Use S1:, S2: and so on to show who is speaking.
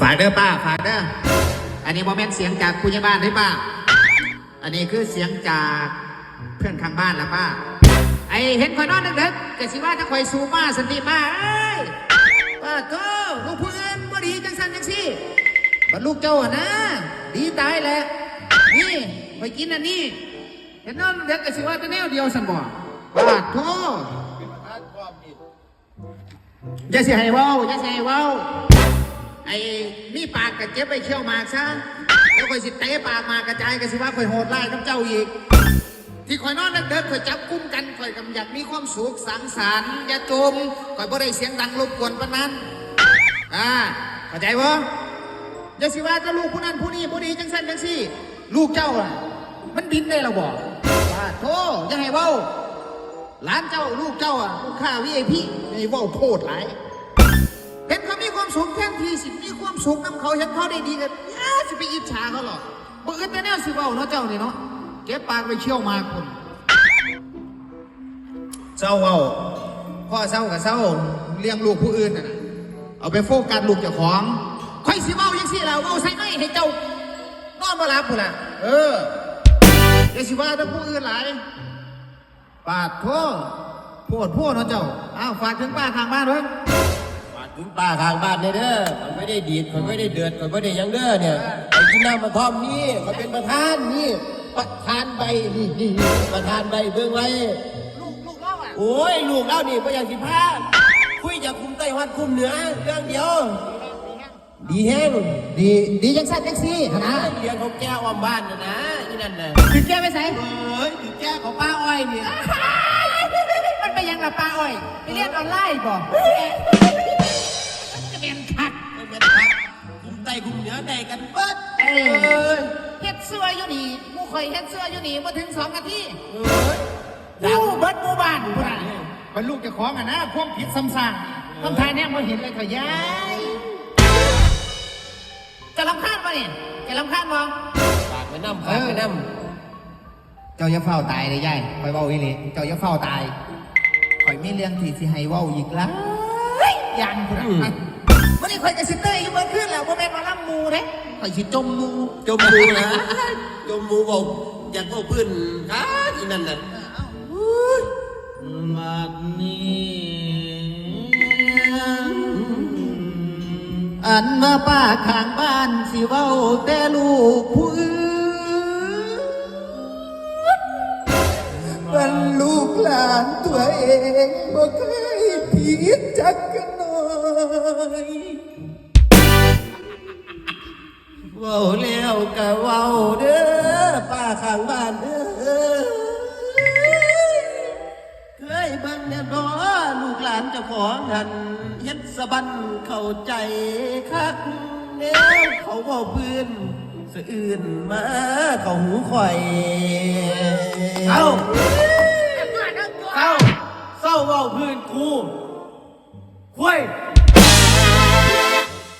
S1: ฝากเด้อป้า ฝากเด้อ อันนี้โมเมนต์เสียงจากผู้ใหญ่บ้านเด้ป้า อันนี้คือเสียงจากเพื่อนข้างบ้านละป้า ไอเห็นคอยนอนดึกๆกะสิว่าจะคอยสูมาสันติป้าเอ้ยป้าโตลูกผู้อื่นบ่ดีจังสันจังซี่บัดลูกเจ้าอะนะ ดีตายแหละ นี่ไปกินอันนี้ เห็นนอนดึกๆกะสิว่าจะแนวเดียวสันบ่ป้าโตอย่าสิให้เว้าอย่าสิให้เว้า ไอ้มีปากกระเจ็บไปเชี่ยวหมากซะแล้วคอยสิเตะปากหมากกระจายกันสิว่าคอยโหดไล่กับเจ้าอีก ที่คอยนอนเดินคอยจับกุ้มกันคอยกำอยากมีความสุขสังสรรค์อย่าจมคอยบ่ได้เสียงดังรบกวนปานนั้นอ่าเข้าใจบ่อย่าสิว่าจะลูกผู้นั้นผู้นี้ผู้นี้จังสั้นจังซี่ ลูกเจ้าอะมันบินได้เราบอกว่าโธ่อยังไงเว้าหลานเจ้าลูกเจ้าอะลูกค้าวีไอพีไอ้เว้าโพดหลายเห็นเขามีความสุขแท่น ทีสิมีความสุขน้ำเขาเห็นเขาได้ดีกันย่าสิไปอิจฉาเขาหรอกบ่อื่นแต่แนวสิเว้าเนาะเจ้านี่เนาะเก็บปากไปเชี่ยวหมากคุณเศร้าเว้าพ่อเศร้ากับเศร้าเลี้ยงลูกผู้อื่นน่ะนะเอาไปโฟกัสลูกเจ้าของค่อยสิเว้ายังสิเราเว้าใส่ไม่ให้เจ้านอนบ่หลับพุ่นล่ะเอออย่าสิว่าแต่ผู้อื่นหลายปาดโทษโพดโพดเนาะเจ้าอ้าวฝากถึงป้าทางบ้านด้ว ย
S2: ฝากถึงป้าข้างบ้านเลยเด้อมันไม่ได้ดีดมันไม่ได้เดือดมันไม่ได้หยังเด้อเนี่ยไปกินน้ำมะท่อมนี่มันเป็นประธานนี่ ประธานใบนี่นี่ประธานใบเบิ่งไว้
S1: ลูกลูกเล่าอะ
S2: โอ้ยลูกเล่านี่ก็อย่างสิพาคุยจากคุมไต้หวันคุมเหนือเรื่องเดียว ดีแห้ง
S1: ดีดีจังสั้นจังซี่นะ
S2: เรียนของแก้วอ้อมบ้านนะนะนี่นั่นน่ะ
S1: ถึงแกไปใส่
S2: เอ้ยถึงแก้ของป้าอ้อยเนี่ย
S1: มันไปยังกับปลาอ้อยไปเรียนออนไลน์บ่จะ เบิ
S2: ด
S1: เอ
S2: เอ้
S1: อยเฮ็ดเสื้ออยู่นี่หมูข่อยเฮ็ดเสื้ออยู่นี่มาถึงสองนาที
S2: เอ้ย
S1: อยู่เบิดหมู่บ้านพุ่นน่ะเป็นลูกเจ้าของอะนะความผิดซ้ำซากทำทายเนี่ยมาเห็นเลยข่อยยายจะรำคาญป่ะเนี่ยจะรำคาญบ่
S2: ฝากไปน้ำฝากไปน้
S1: เจ้าอย่าเฝ้าตายเลยยายคอยเว้าอีหลีเจ้าอย่าเฝ้าตายคอยมีเรื่องที่สิให้เว้าอีกแล้วยันพุ่นน่ะวันนี้คอยจะสิเตอร์อยู่เมื่อคืนแล้วบ่แม่นมาล่ำหมูเด้ค อยสิจมหมูำ
S2: จมมูนะจมมูบอกอยากบอกเพื่อนอ่าที่นั่นน่ะ
S1: มักนี้อันมาป้าข้างบ้านสิเว้าแต่ลูกผู้อื่นเป็นลูกหลานตัวเองบ่เคยผิดจักกันหน่อย
S2: ว้าแล้วกะเว้าเด้อป้าข้างบ้านเด้อเคยเบิ่งเนี่ยบ่ลูกหลานจะของหันเฮ็ดสะบันเข้าใจคักแล้วเขาเว้าพื้นสะอื่นมาเขาหูข่อย
S1: เอ้า เอ้า
S3: เศร้าเว้าพื้นกูคุย